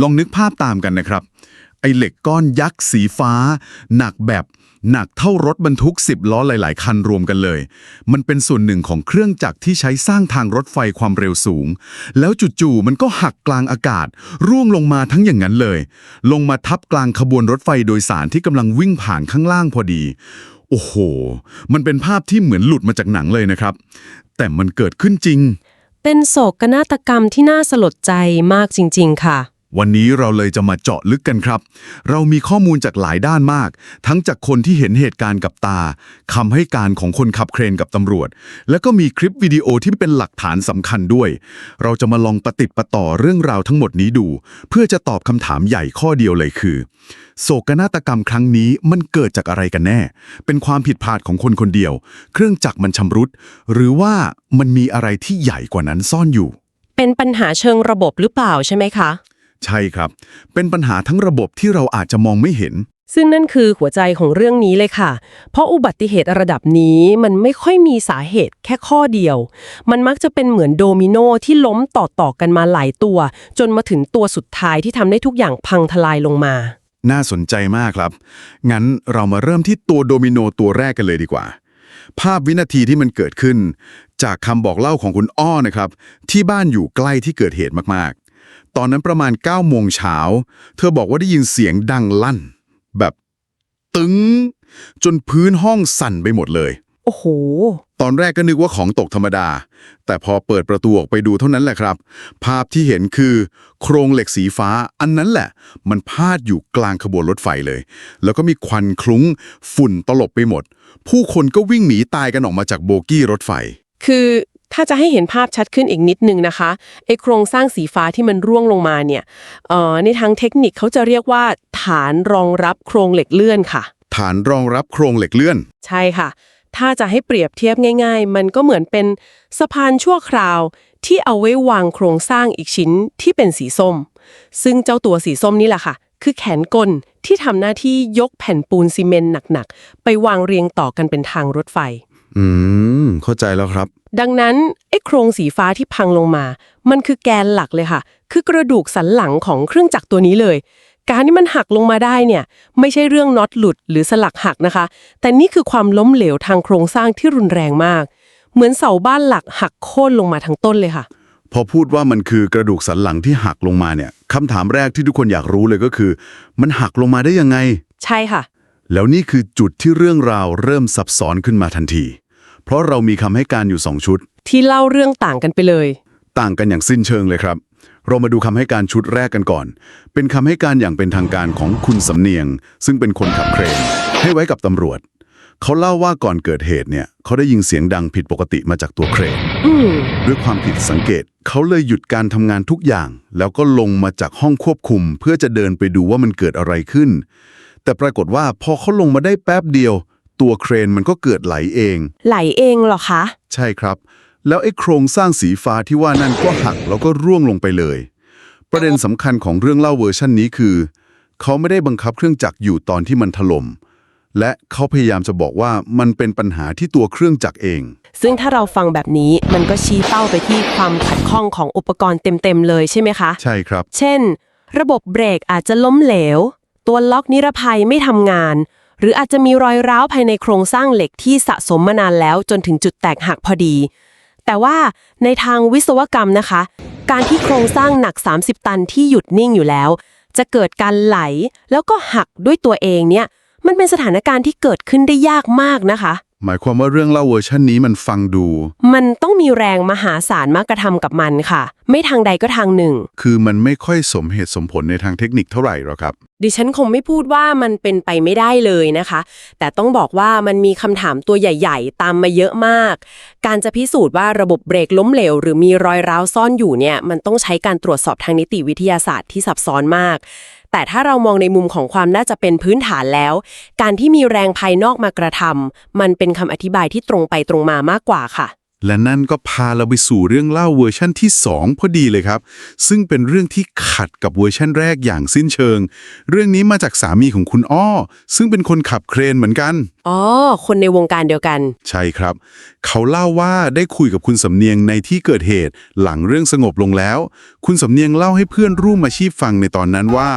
ลองนึกภาพตามกันนะครับ ไอเหล็กก้อนยักษ์สีฟ้า หนักแบบหนักเท่ารถบรรทุก 10 ล้อหลาย ๆ คันรวมกันเลย มันเป็นส่วนหนึ่งของเครื่องจักรที่ใช้สร้างทางรถไฟความเร็วสูง แล้วจู่ๆมันก็หักกลางอากาศ ร่วงลงมาทั้งอย่างนั้นเลย ลงมาทับกลางขบวนรถไฟโดยสารที่กำลังวิ่งผ่านข้างล่างพอดี โอ้โห มันเป็นภาพที่เหมือนหลุดมาจากหนังเลยนะครับ แต่มันเกิดขึ้นจริง เป็นโศกนาฏกรรมที่น่าสลดใจมากจริง ๆ ค่ะ วันนี้เราเลยจะมาเจาะลึกกันครับ เรามีข้อมูลจากหลายด้านมาก ทั้งจากคนที่เห็นเหตุการณ์กับตาคำให้การของคนขับเครนกับตำรวจ แล้วก็มีคลิปวิดีโอที่เป็นหลักฐานสำคัญด้วย เราจะมาลองประติประต่อเรื่องราวทั้งหมดนี้ดู เพื่อจะตอบคำถามใหญ่ข้อเดียวเลยคือ โศกนาฏกรรมครั้งนี้มันเกิดจากอะไรกันแน่ เป็นความผิดพลาดของคนคนเดียว เครื่องจักรมันชำรุด หรือว่ามันมีอะไรที่ใหญ่กว่านั้นซ่อนอยู่ เป็นปัญหาเชิงระบบหรือเปล่าใช่ไหมคะ ใช่ครับ เป็นปัญหาทั้งระบบที่เราอาจจะมองไม่เห็น ซึ่งนั่นคือหัวใจของเรื่องนี้เลยค่ะ เพราะอุบัติเหตุระดับนี้มันไม่ค่อยมีสาเหตุแค่ข้อเดียว มันมักจะเป็นเหมือนโดมิโนที่ล้มต่อๆกันมาหลายตัว จนมาถึงตัวสุดท้ายที่ทำให้ทุกอย่างพังทลายลงมา น่าสนใจมากครับ งั้นเรามาเริ่มที่ตัวโดมิโนตัวแรกกันเลยดีกว่า ภาพวินาทีที่มันเกิดขึ้น จากคำบอกเล่าของคุณอ้อนะครับ ที่บ้านอยู่ใกล้ที่เกิดเหตุมากๆ ตอนนั้นประมาณ9โมงเช้า เธอบอกว่าได้ยินเสียงดังลั่น แบบตึง จนพื้นห้องสั่นไปหมดเลย โอ้โห ตอนแรกก็นึกว่าของตกธรรมดา แต่พอเปิดประตูออกไปดูเท่านั้นแหละครับ ภาพที่เห็นคือ โครงเหล็กสีฟ้า อันนั้นแหละ มันพาดอยู่กลางขบวนรถไฟเลย แล้วก็มีควันคลุ้ง ฝุ่นตลบไปหมด ผู้คนก็วิ่งหนีตายกันออกมาจากโบกี้รถไฟ คือ ถ้าจะให้เห็นภาพชัดขึ้นอีกนิดนึงนะคะไอโครงสร้างสีฟ้าที่มันร่วงลงมาเนี่ยเอ่อในทางเทคนิคเขาจะเรียกว่า ฐานรองรับโครงเหล็กเลื่อนค่ะ ฐานรองรับโครงเหล็กเลื่อน ใช่ค่ะ ถ้าจะให้เปรียบเทียบง่าย ๆ มันก็เหมือนเป็นสะพานชั่วคราวที่เอาไว้วางโครงสร้างอีกชิ้นที่เป็นสีส้ม ซึ่งเจ้าตัวสีส้มนี่แหละค่ะ คือแขนกลที่ทำหน้าที่ยกแผ่นปูนซีเมนต์หนักๆ ไปวางเรียงต่อกันเป็นทางรถไฟ อืม เข้าใจแล้วครับ ดังนั้นไอ้โครงสีฟ้าที่พังลงมา มันคือแกนหลักเลยค่ะ คือกระดูกสันหลังของเครื่องจักรตัวนี้เลย การที่มันหักลงมาได้เนี่ย ไม่ใช่เรื่องน็อตหลุดหรือสลักหักนะคะ แต่นี่คือความล้มเหลวทางโครงสร้างที่รุนแรงมาก เหมือนเสาบ้านหลักหักโค่นลงมาทั้งต้นเลยค่ะ พอพูดว่ามันคือกระดูกสันหลังที่หักลงมาเนี่ยคำถามแรกที่ทุกคนอยากรู้เลยก็คือ มันหักลงมาได้ยังไง ใช่ค่ะ แล้วนี่คือจุดที่เรื่องราวเริ่มซับซ้อนขึ้นมาทันที เพราะเรามีคำให้การอยู่สองชุด ที่เล่าเรื่องต่างกันไปเลย ต่างกันอย่างสิ้นเชิงเลยครับ เรามาดูคำให้การชุดแรกกันก่อน เป็นคำให้การอย่างเป็นทางการของคุณสำเนียง ซึ่งเป็นคนขับเครน ให้ไว้กับตำรวจ เขาเล่าว่าก่อนเกิดเหตุเนี่ย เขาได้ยินเสียงดังผิดปกติมาจากตัวเครนอืมด้วยความผิดสังเกต เขาเลยหยุดการทำงานทุกอย่าง แล้วก็ลงมาจากห้องควบคุม เพื่อจะเดินไปดูว่ามันเกิดอะไรขึ้น แต่ปรากฏว่าพอเขาลงมาได้แป๊บเดียว ตัวเครนมันก็เกิดไหลเอง ไหลเองเหรอคะ ใช่ครับ แล้วไอ้โครงสร้างสีฟ้าที่ว่านั่นก็หักแล้วก็ร่วงลงไปเลย ประเด็นสำคัญของเรื่องเล่าเวอร์ชันนี้คือ เขาไม่ได้บังคับเครื่องจักรอยู่ตอนที่มันถล่มและเขาพยายามจะบอกว่ามันเป็นปัญหาที่ตัวเครื่องจักรเอง ซึ่งถ้าเราฟังแบบนี้มันก็ชี้เป้าไปที่ความขัดข้องของอุปกรณ์เต็มๆเลยใช่ไหมคะ ใช่ครับ เช่น ระบบเบรกอาจจะล้มเหลว ตัวล็อกนิรภัยไม่ทำงาน หรืออาจจะมีรอยร้าวภายในโครงสร้างเหล็กที่สะสมมานานแล้วจนถึงจุดแตกหักพอดี แต่ว่าในทางวิศวกรรมนะคะ การที่โครงสร้างหนัก 30 ตันที่หยุดนิ่งอยู่แล้ว จะเกิดการไหลแล้วก็หักด้วยตัวเองเนี่ยมันเป็นสถานการณ์ที่เกิดขึ้นได้ยากมากนะคะ หมายความว่าเรื่องเล่าเวอร์ชันนี้มันฟังดู มันต้องมีแรงมหาศาลมากระทำกับมันค่ะ ไม่ทางใดก็ทางหนึ่ง คือมันไม่ค่อยสมเหตุสมผลในทางเทคนิคเท่าไหร่หรอกครับ ดิฉันคงไม่พูดว่ามันเป็นไปไม่ได้เลยนะคะ แต่ต้องบอกว่ามันมีคำถามตัวใหญ่ ๆ ตามมาเยอะมาก การจะพิสูจน์ว่าระบบเบรกล้มเหลว หรือมีรอยร้าวซ่อนอยู่เนี่ย มันต้องใช้การตรวจสอบทางนิติวิทยาศาสตร์ที่ซับซ้อนมาก แต่ถ้าเรามองในมุมของความน่าจะเป็นพื้นฐานแล้ว การที่มีแรงภายนอกมากระทำมันเป็นคำอธิบายที่ตรงไปตรงมามากกว่าค่ะ และนั่นก็พาเราไปสู่เรื่องเล่าเวอร์ชั่นที่ 2 พอดีเลยครับ ซึ่งเป็นเรื่องที่ขัดกับเวอร์ชั่นแรกอย่างสิ้นเชิง เรื่องนี้มาจากสามีของคุณอ้อ ซึ่งเป็นคนขับเครนเหมือนกันอ๋อคนในวงการเดียวกัน ใช่ครับ เขาเล่าว่าได้คุยกับคุณสำเนียงในที่เกิดเหตุหลังเรื่องสงบลงแล้ว คุณสำเนียงเล่าให้เพื่อนร่วมอาชีพฟังในตอนนั้นว่า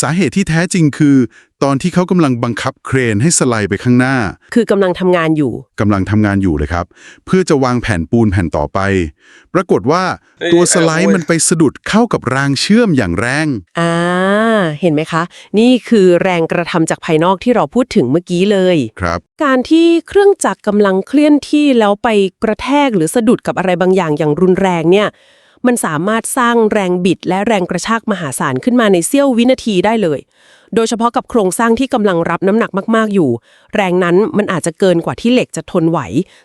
สาเหตุที่แท้จริงคือ ตอนที่เขากำลังบังคับเครนให้สไลด์ไปข้างหน้า คือกำลังทำงานอยู่ กำลังทำงานอยู่เลยครับ เพื่อจะวางแผ่นปูนแผ่นต่อไป ปรากฏว่าตัวสไลด์มันไปสะดุดเข้ากับรางเชื่อมอย่างแรงอ่าเห็นไหมคะ นี่คือแรงกระทำจากภายนอกที่เราพูดถึงเมื่อกี้เลยครับ การที่เครื่องจักรกำลังเคลื่อนที่แล้วไปกระแทกหรือสะดุดกับอะไรบางอย่างอย่างรุนแรงเนี่ยมันสามารถสร้างแรงบิดและแรงกระชากมหาศาลขึ้นมาในเสี้ยววินาทีได้เลย โดยเฉพาะกับโครงสร้างที่กำลังรับน้ำหนักมากๆอยู่ แรงนั้นมันอาจจะเกินกว่าที่เหล็กจะทนไหว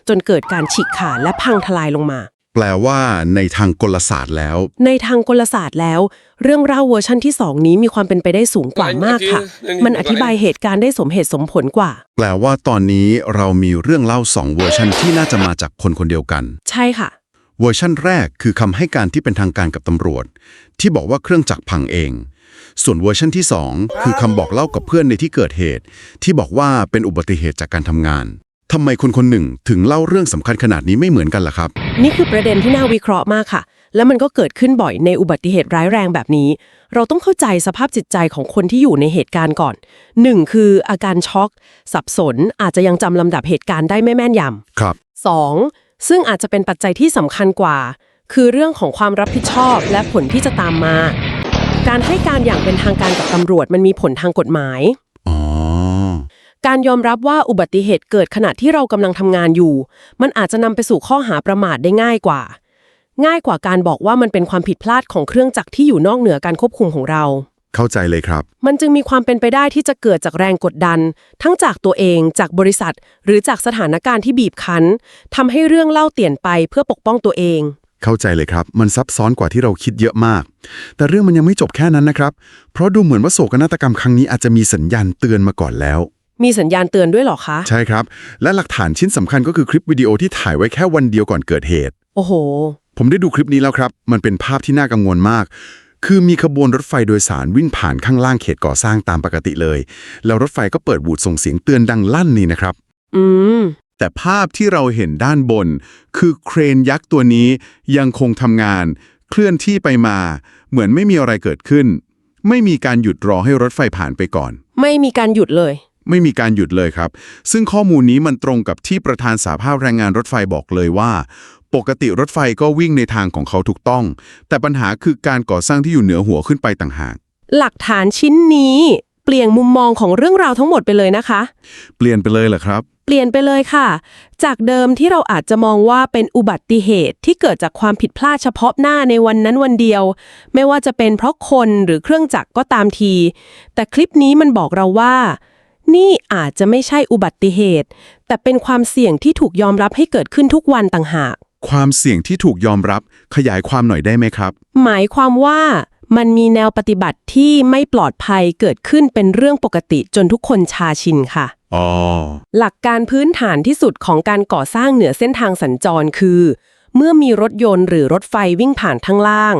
จนเกิดการฉีกขาดและพังทลายลงมา แปลว่าในทางกลศาสตร์แล้ว ในทางกลศาสตร์แล้ว เรื่องเล่าเวอร์ชั่นที่ 2 นี้มีความเป็นไปได้สูงกว่ามากค่ะ มันอธิบายเหตุการณ์ได้สมเหตุสมผลกว่า แปลว่าตอนนี้เรามีเรื่องเล่าสองเวอร์ชันที่น่าจะมาจากคนคนเดียวกัน ใช่ค่ะ เวอร์ชั่นแรกคือคำให้การที่เป็นทางการกับตำรวจ ที่บอกว่าเครื่องจักรพังเอง ส่วนเวอร์ชันที่ 2 คือคำบอกเล่ากับเพื่อนในที่เกิดเหตุ ที่บอกว่าเป็นอุบัติเหตุจากการทำงานทำไมคนคนหนึ่งถึงเล่าเรื่องสำคัญขนาดนี้ไม่เหมือนกันล่ะครับ นี่คือประเด็นที่น่าวิเคราะห์มากค่ะ แล้วมันก็เกิดขึ้นบ่อยในอุบัติเหตุร้ายแรงแบบนี้ เราต้องเข้าใจสภาพจิตใจของคนที่อยู่ในเหตุการณ์ก่อน 1. คืออาการช็อก สับสน อาจจะยังจำลำดับเหตุการณ์ได้ไม่แม่นยำครับ 2. ซึ่งอาจจะเป็นปัจจัยที่สำคัญกว่า คือเรื่องของความรับผิดชอบและผลที่จะตามมา การให้การอย่างเป็นทางการกับตำรวจมันมีผลทางกฎหมายอ๋อการยอมรับว่าอุบัติเหตุเกิดขณะที่เรากำลังทำงานอยู่ มันอาจจะนำไปสู่ข้อหาประมาทได้ง่ายกว่า ง่ายกว่าการบอกว่ามันเป็นความผิดพลาดของเครื่องจักรที่อยู่นอกเหนือการควบคุมของเรา เข้าใจเลยครับ มันจึงมีความเป็นไปได้ที่จะเกิดจากแรงกดดัน ทั้งจากตัวเองจากบริษัท หรือจากสถานการณ์ที่บีบคั้นทำให้เรื่องเล่าเตี่ยนไปเพื่อปกป้องตัวเอง เข้าใจเลยครับ มันซับซ้อนกว่าที่เราคิดเยอะมาก แต่เรื่องมันยังไม่จบแค่นั้นนะครับ เพราะดูเหมือนว่าโศกนาฏกรรมครั้งนี้อาจจะมีสัญญาณเตือนมาก่อนแล้ว มีสัญญาณเตือนด้วยเหรอคะ ใช่ครับ และหลักฐานชิ้นสำคัญก็คือคลิปวิดีโอที่ถ่ายไว้แค่วันเดียวก่อนเกิดเหตุ โอ้โห ผมได้ดูคลิปนี้แล้วครับ มันเป็นภาพที่น่ากังวลมาก คือมีขบวนรถไฟโดยสารวิ่งผ่านข้างล่างเขตก่อสร้างตามปกติเลย แล้วรถไฟก็เปิดบูดส่งเสียงเตือนดังลั่นนี่นะครับ อืม แต่ภาพที่เราเห็นด้านบน คือเครนยักษ์ตัวนี้ยังคงทำงาน เคลื่อนที่ไปมา เหมือนไม่มีอะไรเกิดขึ้น ไม่มีการหยุดรอให้รถไฟผ่านไปก่อน ไม่มีการหยุดเลย ไม่มีการหยุดเลยครับ ซึ่งข้อมูลนี้มันตรงกับที่ประธานสาภาพแรงงานรถไฟบอกเลยว่า ปกติรถไฟก็วิ่งในทางของเขาถูกต้อง แต่ปัญหาคือการก่อสร้างที่อยู่เหนือหัวขึ้นไปต่างหาก หลักฐานชิ้นนี้ เปลี่ยนมุมมองของเรื่องราวทั้งหมดไปเลยนะคะ เปลี่ยนไปเลยเหรอครับ เปลี่ยนไปเลยค่ะ จากเดิมที่เราอาจจะมองว่าเป็นอุบัติเหตุที่เกิดจากความผิดพลาดเฉพาะหน้าในวันนั้นวันเดียว ไม่ว่าจะเป็นเพราะคนหรือเครื่องจักรก็ตามที แต่คลิปนี้มันบอกเราว่า นี่อาจจะไม่ใช่อุบัติเหตุ แต่เป็นความเสี่ยงที่ถูกยอมรับให้เกิดขึ้นทุกวันต่างหาก ความเสี่ยงที่ถูกยอมรับขยายความหน่อยได้ไหมครับ หมายความว่ามันมีแนวปฏิบัติที่ไม่ปลอดภัยเกิดขึ้นเป็นเรื่องปกติจนทุกคนชาชินค่ะ อ๋อ หลักการพื้นฐานที่สุดของการก่อสร้างเหนือเส้นทางสัญจรคือ เมื่อมีรถยนต์หรือรถไฟวิ่งผ่านข้างล่าง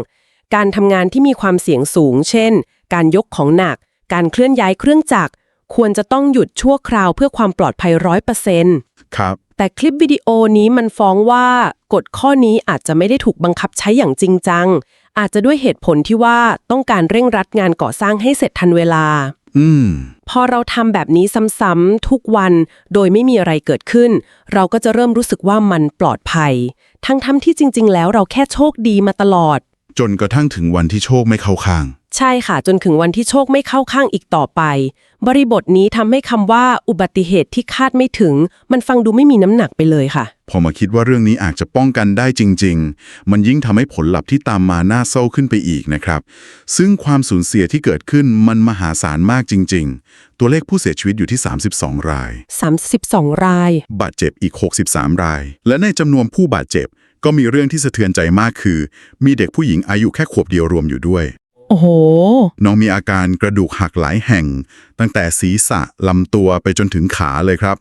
การทำงานที่มีความเสี่ยงสูง เช่น การยกของหนัก การเคลื่อนย้ายเครื่องจักร ควรจะต้องหยุดชั่วคราวเพื่อความปลอดภัยร้อยเปอร์เซ็นต์ครับ แต่คลิปวิดีโอนี้มันฟ้องว่ากฎข้อนี้อาจจะไม่ได้ถูกบังคับใช้อย่างจริงจัง อาจจะด้วยเหตุผลที่ว่าต้องการเร่งรัดงานก่อสร้างให้เสร็จทันเวลา อืม พอเราทำแบบนี้ซ้ำๆทุกวันโดยไม่มีอะไรเกิดขึ้น เราก็จะเริ่มรู้สึกว่ามันปลอดภัย ทั้งทที่จริง ๆ แล้วเราแค่โชคดีมาตลอด จนกระทั่งถึงวันที่โชคไม่เข้าข้าง ใช่ค่ะจนถึงวันที่โชคไม่เข้าข้างอีกต่อไป บริบทนี้ทำให้คำว่าอุบัติเหตุที่คาดไม่ถึง มันฟังดูไม่มีน้ำหนักไปเลยค่ะ พอมาคิดว่าเรื่องนี้อาจจะป้องกันได้จริง ๆ มันยิ่งทำให้ผลลัพธ์ที่ตามมาน่าเศร้าขึ้นไปอีกนะครับ ซึ่งความสูญเสียที่เกิดขึ้นมันมหาศาลมากจริง ๆ ตัวเลขผู้เสียชีวิตอยู่ที่ 32 ราย 32 ราย บาดเจ็บอีก 63 ราย และในจำนวนผู้บาดเจ็บ ก็มีเรื่องที่สะเทือนใจมากคือ มีเด็กผู้หญิงอายุแค่ขวบเดียวรวมอยู่ด้วย โอ้โห น้องมีอาการกระดูกหักหลายแห่ง ตั้งแต่ศีรษะลำตัวไปจนถึงขาเลยครับ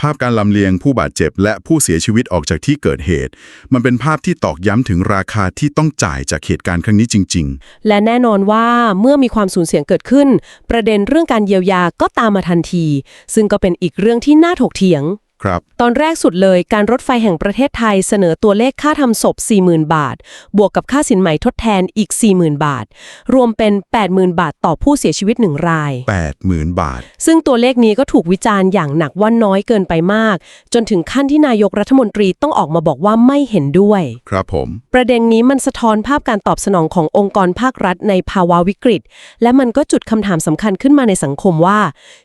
ภาพการลำเลียงผู้บาดเจ็บและผู้เสียชีวิตออกจากที่เกิดเหตุ มันเป็นภาพที่ตอกย้ำถึงราคาที่ต้องจ่ายจากเหตุการณ์ครั้งนี้จริง และแน่นอนว่าเมื่อมีความสูญเสียเกิดขึ้น ประเด็นเรื่องการเยียวยาก็ตามมาทันที ซึ่งก็เป็นอีกเรื่องที่น่าถกเถียงๆ ครับ ตอนแรกสุดเลยการรถไฟแห่งประเทศไทยเสนอตัวเลขค่าทำศพ 40,000 บาท บวกกับค่าสินไหมทดแทนอีก 40,000 บาท รวมเป็น 80,000 บาทต่อผู้เสียชีวิตหนึ่งราย 80,000 บาท ซึ่งตัวเลขนี้ก็ถูกวิจารณ์อย่างหนักว่าน้อยเกินไปมาก จนถึงขั้นที่นายกรัฐมนตรีต้องออกมาบอกว่าไม่เห็นด้วย ครับผม ประเด็นนี้มันสะท้อนภาพการตอบสนองขององค์กรภาครัฐในภาวะวิกฤต และมันก็จุดคำถามสำคัญขึ้นมาในสังคมว่า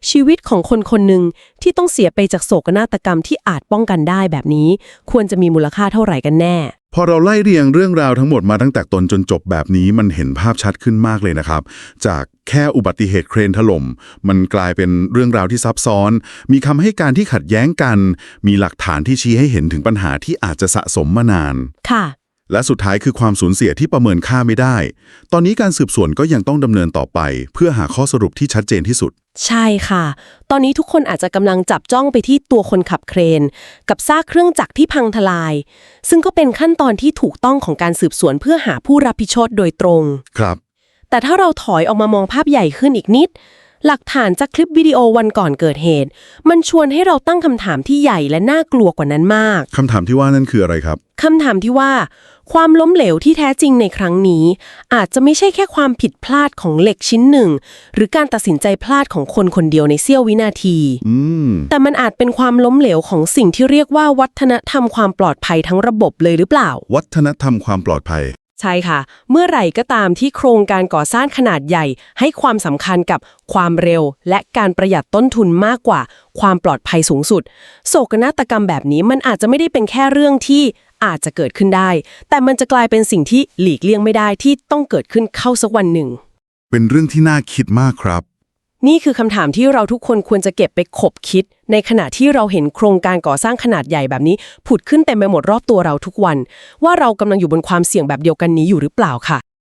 ชีวิตของคนคนหนึ่งที่ต้องเสียไปจากโศกนาฏกรรมที่อาจป้องกันได้แบบนี้ ควรจะมีมูลค่าเท่าไหร่กันแน่ พอเราไล่เรียงเรื่องราวทั้งหมดมาตั้งแต่ต้นจนจบแบบนี้มันเห็นภาพชัดขึ้นมากเลยนะครับ จากแค่อุบัติเหตุเครนถล่มมันกลายเป็นเรื่องราวที่ซับซ้อน มีคำให้การที่ขัดแย้งกัน มีหลักฐานที่ชี้ให้เห็นถึงปัญหาที่อาจจะสะสมมานาน ค่ะ และสุดท้ายคือความสูญเสียที่ประเมินค่าไม่ได้ ตอนนี้การสืบสวนก็ยังต้องดำเนินต่อไป เพื่อหาข้อสรุปที่ชัดเจนที่สุด ใช่ค่ะ ตอนนี้ทุกคนอาจจะกำลังจับจ้องไปที่ตัวคนขับเครน กับซากเครื่องจักรที่พังทลาย ซึ่งก็เป็นขั้นตอนที่ถูกต้องของการสืบสวนเพื่อหาผู้รับผิดชอบโดยตรง ครับ แต่ถ้าเราถอยออกมามองภาพใหญ่ขึ้นอีกนิด หลักฐานจากคลิปวิดีโอวันก่อนเกิดเหตุ มันชวนให้เราตั้งคำถามที่ใหญ่และน่ากลัวกว่านั้นมากคำถามที่ว่านั่นคืออะไรครับ คำถามที่ว่า ความล้มเหลวที่แท้จริงในครั้งนี้ อาจจะไม่ใช่แค่ความผิดพลาดของเหล็กชิ้นหนึ่ง หรือการตัดสินใจพลาดของคนคนเดียวในเสี้ยววินาทีอืมแต่มันอาจเป็นความล้มเหลวของสิ่งที่เรียกว่าวัฒนธรรมความปลอดภัยทั้งระบบเลยหรือเปล่า วัฒนธรรมความปลอดภัย ใช่ค่ะ เมื่อไหร่ก็ตามที่โครงการก่อสร้างขนาดใหญ่ ให้ความสำคัญกับความเร็ว และการประหยัดต้นทุนมากกว่า ความปลอดภัยสูงสุด โศกนาฏกรรมแบบนี้มันอาจจะไม่ได้เป็นแค่เรื่องที่อาจจะเกิดขึ้นได้ แต่มันจะกลายเป็นสิ่งที่หลีกเลี่ยงไม่ได้ที่ต้องเกิดขึ้นเข้าสักวันหนึ่ง เป็นเรื่องที่น่าคิดมากครับ นี่คือคำถามที่เราทุกคนควรจะเก็บไปขบคิด ในขณะที่เราเห็นโครงการก่อสร้างขนาดใหญ่แบบนี้ ผุดขึ้นเต็มไปหมดรอบตัวเราทุกวัน ว่าเรากำลังอยู่บนความเสี่ยงแบบเดียวกันนี้อยู่หรือเปล่าค่ะ